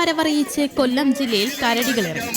വരവറിയിച്ച് കൊല്ലം ജില്ലയിൽ കരടികളിറങ്ങി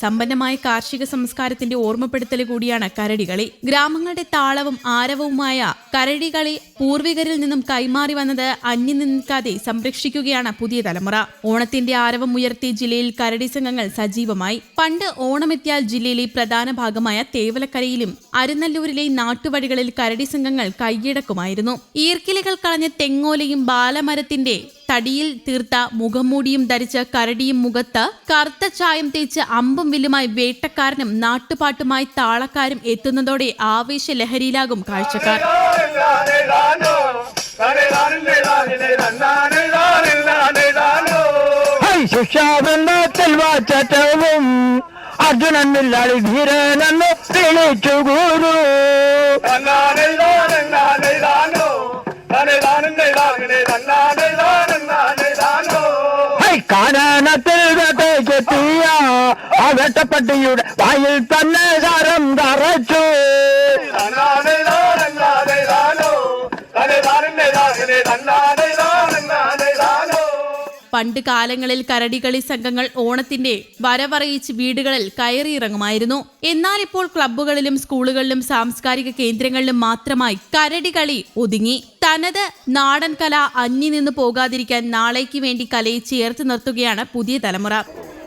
സമ്പന്നമായ കാർഷിക സംസ്കാരത്തിന്റെ ഓർമ്മപ്പെടുത്തൽ കൂടിയാണ് കരടികളി. ഗ്രാമങ്ങളുടെ താളവും ആരവവുമായ കരടികളി പൂർവികരിൽ നിന്നും കൈമാറി വന്നത് അന്യം നിൽക്കാതെ സംരക്ഷിക്കുകയാണ് പുതിയ തലമുറ. ഓണത്തിന്റെ ആരവം ഉയർത്തി ജില്ലയിൽ കരടി സംഘങ്ങൾ സജീവമായി. പണ്ട് ഓണമെത്തിയാൽ ജില്ലയിലെ പ്രധാന ഭാഗമായ തേവലക്കരയിലും അരുനല്ലൂരിലെ നാട്ടുവഴികളിൽ കരടി സംഘങ്ങൾ കൈയടക്കുമായിരുന്നു. ഈർക്കിലകൾ കളഞ്ഞ തെങ്ങോലയും ബാലമരത്തിന്റെ തടിയിൽ തീർത്ത മുഖംമൂടിയും ധരിച്ച കരടിയും മുഖത്ത് കറുത്ത ചായം തേച്ച് അമ്പും വില്ലുമായി വേട്ടക്കാരനും നാട്ടുപാട്ടുമായി താളക്കാരും എത്തുന്നതോടെ ആവേശ ലഹരിയിലാകും കാഴ്ചക്കാർ ധീരനെന്ന് ഗുരു വേട്ടയ്ക്കെത്തിയ ആ വേട്ടപ്പട്ടിയുടെ വായിൽ തന്നെ കരം തറച്ചു. പണ്ട് കാലങ്ങളിൽ കരടികളി സംഘങ്ങൾ ഓണത്തിന്റെ വരവറിയിച്ച് വീടുകളിൽ കയറിയിറങ്ങുമായിരുന്നു എന്നാൽ ഇപ്പോൾ ക്ലബ്ബുകളിലും സ്കൂളുകളിലും സാംസ്കാരിക കേന്ദ്രങ്ങളിലും മാത്രമായി കരടികളി ഒതുങ്ങി. തനത് നാടൻ കല അന്യം നിന്ന് പോകാതിരിക്കാൻ നാളേക്ക് വേണ്ടി കലയെ ചേർത്ത് നിർത്തുകയാണ് പുതിയ തലമുറ.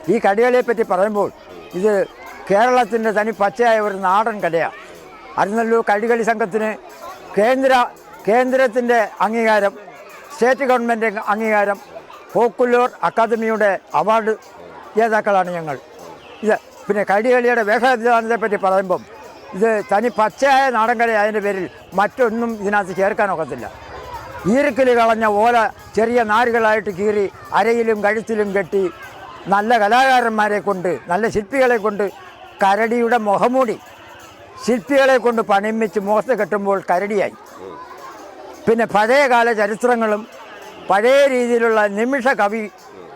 ഈ കടികളെ പറ്റി പറയുമ്പോൾ ഇത് കേരളത്തിന്റെ തനി പച്ചയായ ഒരു നാടൻ കലയാണ് അരുന്നല്ലൂർ കടികളി സംഘത്തിന് കേന്ദ്ര കേന്ദ്രത്തിന്റെ അംഗീകാരം സ്റ്റേറ്റ് ഗവൺമെന്റ് അംഗീകാരം പോക്കുല്ലൂർ അക്കാദമിയുടെ അവാർഡ് ജേതാക്കളാണ് ഞങ്ങൾ. ഇത് പിന്നെ കടികളിയുടെ വേഷവിധാനത്തെ പറ്റി പറയുമ്പം ഇത് തനി പച്ചയായ നാടൻ അതിന്റെ പേരിൽ മറ്റൊന്നും ഇതിനകത്ത് ചേർക്കാനൊക്കത്തില്ല ഈർക്കിൽ കളഞ്ഞ ഓല ചെറിയ നാരുകളായിട്ട് കീറി അരയിലും കഴുത്തിലും കെട്ടി നല്ല കലാകാരന്മാരെ കൊണ്ട് നല്ല ശില്പികളെ കൊണ്ട് കരടിയുടെ മുഖമൂടി ശില്പികളെ കൊണ്ട് പണിമിച്ച് മുഖത്ത് കെട്ടുമ്പോൾ കരടിയായി. പിന്നെ പഴയകാല ചരിത്രങ്ങളും പഴയ രീതിയിലുള്ള നിമിഷ കവി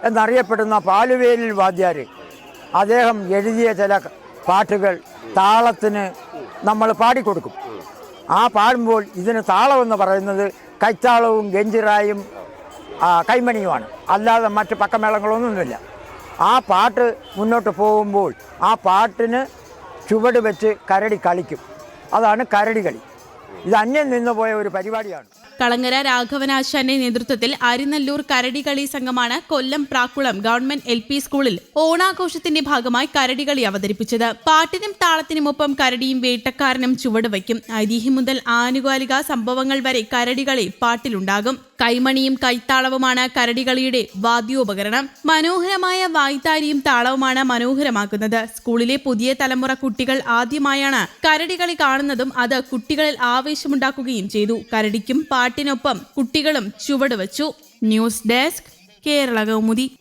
എന്നറിയപ്പെടുന്ന പാലുവേലിൽ വാദ്യാർ അദ്ദേഹം എഴുതിയ ചില പാട്ടുകൾ താളത്തിന് നമ്മൾ പാടിക്കൊടുക്കും. ആ പാടുമ്പോൾ ഇതിന് താളമെന്ന് പറയുന്നത് കൈത്താളവും ഗഞ്ചിറായും കൈമണിയുമാണ്. അല്ലാതെ മറ്റ് പക്കമേളങ്ങളൊന്നുമില്ല. ആ പാട്ട് മുന്നോട്ട് പോകുമ്പോൾ ആ പാട്ടിന് ചുവട് വെച്ച് കരടി കളിക്കും. അതാണ് കരടി കളി. ഇത് അന്യം നിന്ന് പോയ ഒരു പരിപാടിയാണ്. കളങ്ങര രാഘവനാശാന്റെ നേതൃത്വത്തിൽ അരിനല്ലൂർ കരടികളി സംഘമാണ് Kollam Prakkulam government L P സ്കൂളിൽ ഓണാഘോഷത്തിന്റെ ഭാഗമായി കരടികളി അവതരിപ്പിച്ചത്. പാട്ടിനും താളത്തിനുമൊപ്പം കരടിയും വേട്ടക്കാരനും ചുവട് വയ്ക്കും. ഐതിഹ്യം മുതൽ ആനുകാലിക സംഭവങ്ങൾ വരെ കരടികളി പാട്ടിലുണ്ടാകും. കൈമണിയും കൈത്താളവുമാണ് കരടികളിയുടെ വാദ്യോപകരണം. മനോഹരമായ വായ്ത്താരിയും താളവുമാണ് മനോഹരമാക്കുന്നത്. സ്കൂളിലെ പുതിയ തലമുറ കുട്ടികൾ ആദ്യമായാണ് കരടികളി കാണുന്നതും അത് കുട്ടികളിൽ ആവേശമുണ്ടാക്കുകയും ചെയ്തു. കരടിക്കും പാട്ടിനൊപ്പം കുട്ടികളും ചുവടുവച്ചു. News desk Kerala Kaumudi.